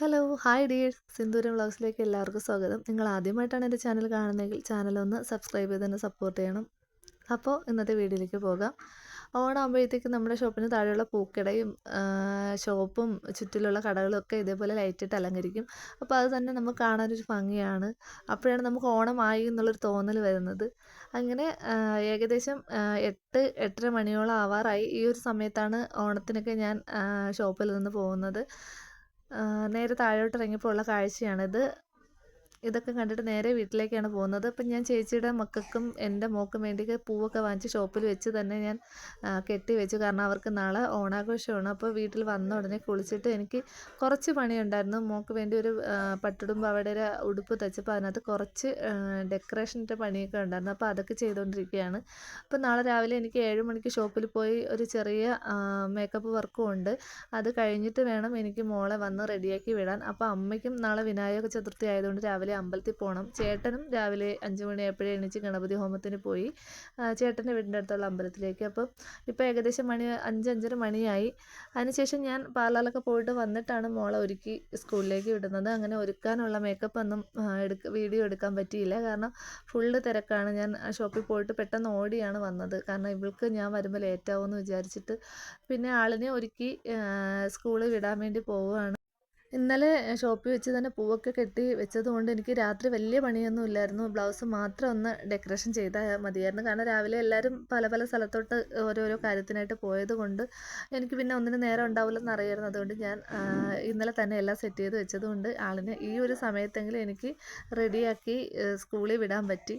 Hello hi dear സിന്ദൂരം വ്ളോഗ്സിലേക്ക് എല്ലാവർക്കും സ്വാഗതം. നിങ്ങൾ ആദ്യമായിട്ടാണ് എന്റെ ചാനൽ കാണുന്നതെങ്കിൽ ചാനൽ ഒന്ന് സബ്സ്ക്രൈബ് ചെയ്ത് തന്നെ സപ്പോർട്ട് ചെയ്യണം. അപ്പോൾ ഇന്നത്തെ വീഡിയോയിലേക്ക് പോകാം. ഓണാകുമ്പോഴത്തേക്ക് നമ്മുടെ ഷോപ്പിന് താഴെയുള്ള പൂക്കടയും ഷോപ്പും ചുറ്റിലുള്ള കടകളും ഒക്കെ ഇതേപോലെ ലൈറ്റിട്ട് അലങ്കരിക്കും. അപ്പോൾ അത് തന്നെ നമുക്ക് കാണാനൊരു ഭംഗിയാണ്. അപ്പോഴാണ് നമുക്ക് ഓണമായി എന്നുള്ളൊരു തോന്നൽ വരുന്നത്. അങ്ങനെ ഏകദേശം എട്ട് എട്ടര മണിയോളം ആവാറായി ഈ ഒരു സമയത്താണ് ഓണത്തിനൊക്കെ ഞാൻ ഷോപ്പിൽ നിന്ന് പോകുന്നത്. നേരെ താഴോട്ട് ഇറങ്ങിയപ്പോൾ ഉള്ള കാഴ്ചയാണിത്. ഇതൊക്കെ കണ്ടിട്ട് നേരെ വീട്ടിലേക്കാണ് പോകുന്നത്. അപ്പം ഞാൻ ചേച്ചിയുടെ മക്കൾക്കും എന്റെ മോക്കും വേണ്ടി പൂവൊക്കെ വാങ്ങിച്ച് ഷോപ്പിൽ വെച്ച് തന്നെ ഞാൻ കെട്ടി വെച്ചു. കാരണം അവർക്ക് നാളെ ഓണാഘോഷമാണ്. അപ്പോൾ വീട്ടിൽ വന്ന ഉടനെ കുളിച്ചിട്ട് എനിക്ക് കുറച്ച് പണിയുണ്ടായിരുന്നു. മോക്ക് വേണ്ടി ഒരു പട്ടുടുമ്പ് അവിടെ ഒരു ഉടുപ്പ് തച്ചപ്പോൾ അതിനകത്ത് കുറച്ച് ഡെക്കറേഷന്റെ പണിയൊക്കെ ഉണ്ടായിരുന്നു. അപ്പോൾ അതൊക്കെ ചെയ്തുകൊണ്ടിരിക്കുകയാണ്. അപ്പോൾ നാളെ രാവിലെ എനിക്ക് ഏഴ് മണിക്ക് ഷോപ്പിൽ പോയി ഒരു ചെറിയ മേക്കപ്പ് വർക്കും ഉണ്ട്. അത് കഴിഞ്ഞിട്ട് വേണം എനിക്ക് മോളെ വന്ന് റെഡിയാക്കി വിടാൻ. അപ്പോൾ അമ്മയ്ക്കും നാളെ വിനായക ചതുർത്ഥി ആയതുകൊണ്ട് രാവിലെ രാവിലെ അമ്പലത്തിൽ പോകണം ചേട്ടനും രാവിലെ അഞ്ച് മണിയായപ്പോഴേ എണീച്ച് ഗണപതി ഹോമത്തിന് പോയി. ചേട്ടന്റെ വീടിന്റെ അടുത്തുള്ള അമ്പലത്തിലേക്ക്. അപ്പം ഇപ്പോൾ ഏകദേശം മണി അഞ്ച് അഞ്ചര മണിയായി. അതിനുശേഷം ഞാൻ പാർലറിലൊക്കെ പോയിട്ട് വന്നിട്ടാണ് മോളെ ഒരുക്കി സ്കൂളിലേക്ക് വിടുന്നത്. അങ്ങനെ ഒരുക്കാനുള്ള മേക്കപ്പ് ഒന്നും എടുക്ക വീഡിയോ എടുക്കാൻ പറ്റിയില്ല. കാരണം ഫുള്ള് തിരക്കാണ്. ഞാൻ ഷോപ്പിൽ പോയിട്ട് പെട്ടെന്ന് ഓടിയാണ് വന്നത്. കാരണം ഇവൾക്ക് ഞാൻ വരുമ്പോൾ ലേറ്റാവുമെന്ന് വിചാരിച്ചിട്ട്. പിന്നെ ആളിനെ ഒരുക്കി സ്കൂളിൽ വിടാൻ വേണ്ടി പോവുകയാണ്. ഇന്നലെ ഷോപ്പിൽ വെച്ച് തന്നെ പൂവൊക്കെ കെട്ടി വെച്ചതുകൊണ്ട് എനിക്ക് രാത്രി വലിയ പണിയൊന്നും ഇല്ലായിരുന്നു. ബ്ലൗസ് മാത്രം ഒന്ന് ഡെക്കറേഷൻ ചെയ്താൽ മതിയായിരുന്നു. കാരണം രാവിലെ എല്ലാവരും പല പല സ്ഥലത്തോട്ട് ഓരോരോ കാര്യത്തിനായിട്ട് പോയത് കൊണ്ട് എനിക്ക് പിന്നെ ഒന്നിനും നേരം ഉണ്ടാവില്ലെന്ന് അറിയായിരുന്നു. അതുകൊണ്ട് ഞാൻ ഇന്നലെ തന്നെ എല്ലാം സെറ്റ് ചെയ്ത് വെച്ചതുകൊണ്ട് ആളിനെ ഈ ഒരു സമയത്തെങ്കിലും എനിക്ക് റെഡിയാക്കി സ്കൂളിൽ വിടാൻ പറ്റി.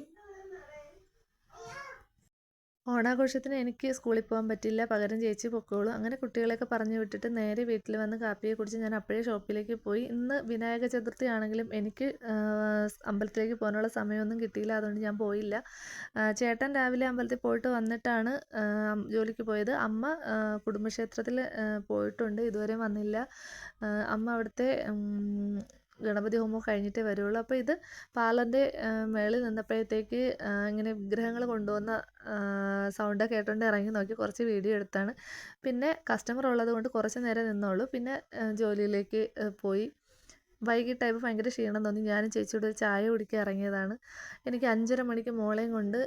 ഓണാഘോഷത്തിന് എനിക്ക് സ്കൂളിൽ പോകാൻ പറ്റില്ല. പകരം ചേച്ചി പൊക്കോളൂ. അങ്ങനെ കുട്ടികളെയൊക്കെ പറഞ്ഞു വിട്ടിട്ട് നേരെ വീട്ടിൽ വന്ന് കാപ്പിയെ കുടിച്ച് ഞാൻ അപ്പോഴേ ഷോപ്പിലേക്ക് പോയി. ഇന്ന് വിനായക ചതുർത്ഥി ആണെങ്കിലും എനിക്ക് അമ്പലത്തിലേക്ക് പോകാനുള്ള സമയമൊന്നും കിട്ടിയില്ല. അതുകൊണ്ട് ഞാൻ പോയില്ല. ചേട്ടൻ രാവിലെ അമ്പലത്തിൽ പോയിട്ട് വന്നിട്ടാണ് ജോലിക്ക് പോയത്. അമ്മ കുടുംബക്ഷേത്രത്തിൽ പോയിട്ടുണ്ട്. ഇതുവരെ വന്നില്ല. അമ്മ അവിടുത്തെ ഗണപതി ഹോമം കഴിഞ്ഞിട്ടേ വരുള്ളൂ. അപ്പോൾ ഇത് പാലന്റെ മേളിൽ നിന്നപ്പോഴത്തേക്ക് ഇങ്ങനെ വിഗ്രഹങ്ങൾ കൊണ്ടുവന്ന സൗണ്ട് കേട്ടുകൊണ്ട് ഇറങ്ങി നോക്കി കുറച്ച് വീഡിയോ എടുത്താണ്. പിന്നെ കസ്റ്റമർ ഉള്ളത് കൊണ്ട് കുറച്ച് നേരം നിന്നോളൂ. പിന്നെ ജോലിയിലേക്ക് പോയി. വൈകിട്ടായപ്പോൾ ഭയങ്കര ക്ഷീണം തോന്നി. ഞാനും ചേച്ചിയോട് ഒരു ചായ കുടിക്കാൻ ഇറങ്ങിയതാണ്. എനിക്ക് അഞ്ചര മണിക്ക് മോളെയും കൊണ്ട്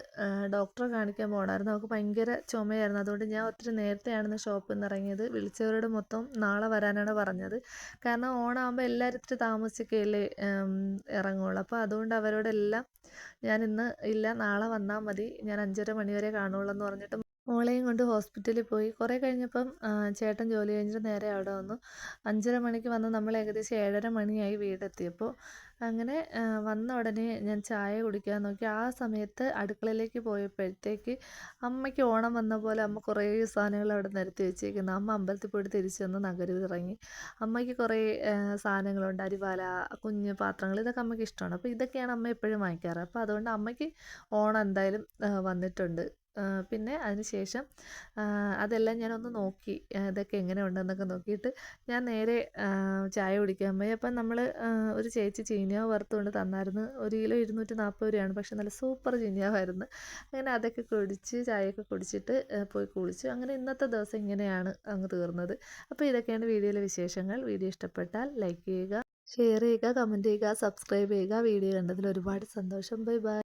ഡോക്ടറെ കാണിക്കാൻ പോകണമായിരുന്നു അവൾക്ക് ഭയങ്കര ചുമയായിരുന്നു. അതുകൊണ്ട് ഞാൻ ഒത്തിരി നേരത്തെയാണ് ഷോപ്പിൽ നിന്ന് ഇറങ്ങിയത്. വിളിച്ചവരോട് മൊത്തം നാളെ വരാനാണ് പറഞ്ഞത്. കാരണം ഓണാകുമ്പോൾ എല്ലാവരും ഇത്തിരി താമസിക്കുകയല്ലേ ഇറങ്ങുള്ളൂ. അപ്പോൾ അതുകൊണ്ട് അവരോടെല്ലാം ഞാൻ ഇന്ന് ഇല്ല നാളെ വന്നാൽ മതി. ഞാൻ അഞ്ചര മണി വരെ കാണുള്ളൂ എന്ന് പറഞ്ഞിട്ട് മോളെയും കൊണ്ട് ഹോസ്പിറ്റലിൽ പോയി. കുറേ കഴിഞ്ഞപ്പം ചേട്ടൻ ജോലി കഴിഞ്ഞിട്ട് നേരെ അവിടെ വന്നു. അഞ്ചര മണിക്ക് വന്ന് നമ്മൾ ഏകദേശം ഏഴര മണിയായി വീടെത്തിയപ്പോൾ അങ്ങനെ വന്ന ഉടനെ ഞാൻ ചായ കുടിക്കാൻ നോക്കി. ആ സമയത്ത് അടുക്കളയിലേക്ക് പോയപ്പോഴത്തേക്ക് അമ്മയ്ക്ക് ഓണം വന്ന പോലെ അമ്മ കുറേ സാധനങ്ങൾ അവിടെ നിരത്തി വെച്ചേക്കുന്നു. അമ്മ അമ്പലത്തിൽ പോയിട്ട് തിരിച്ചു വന്ന് നഗരത്തിൽ ഇറങ്ങി. അമ്മയ്ക്ക് കുറേ സാധനങ്ങളുണ്ട്. അരിവാല കുഞ്ഞ് പാത്രങ്ങൾ ഇതൊക്കെ അമ്മയ്ക്ക് ഇഷ്ടമാണ്. അപ്പോൾ ഇതൊക്കെയാണ് അമ്മ എപ്പോഴും വാങ്ങിക്കാറ്. അപ്പോൾ അതുകൊണ്ട് അമ്മയ്ക്ക് ഓണം എന്തായാലും വന്നിട്ടുണ്ട്. പിന്നെ അതിന് ശേഷം അതെല്ലാം ഞാനൊന്ന് നോക്കി ഇതൊക്കെ എങ്ങനെ ഉണ്ടെന്നൊക്കെ നോക്കിയിട്ട് ഞാൻ നേരെ ചായ കുടിക്കാൻ പോയി. അപ്പം നമ്മൾ ഒരു ചേച്ചി ചീനിയാവ് വറുത്തുകൊണ്ട് തന്നായിരുന്നു. ഒരു കിലോ ഇരുന്നൂറ്റി നാൽപ്പത് രൂപയാണ് പക്ഷെ നല്ല സൂപ്പർ ചീനിയാവായിരുന്നു. അങ്ങനെ അതൊക്കെ കുടിച്ച് ചായയൊക്കെ കുടിച്ചിട്ട് പോയി കുളിച്ചു. അങ്ങനെ ഇന്നത്തെ ദിവസം ഇങ്ങനെയാണ് അങ്ങ് തീർന്നത്. അപ്പോൾ ഇതൊക്കെയാണ് വീഡിയോയിലെ വിശേഷങ്ങൾ. വീഡിയോ ഇഷ്ടപ്പെട്ടാൽ ലൈക്ക് ചെയ്യുക ഷെയർ ചെയ്യുക കമന്റ് ചെയ്യുക സബ്സ്ക്രൈബ് ചെയ്യുക. വീഡിയോ കണ്ടതിൽ ഒരുപാട് സന്തോഷം. Bye bye.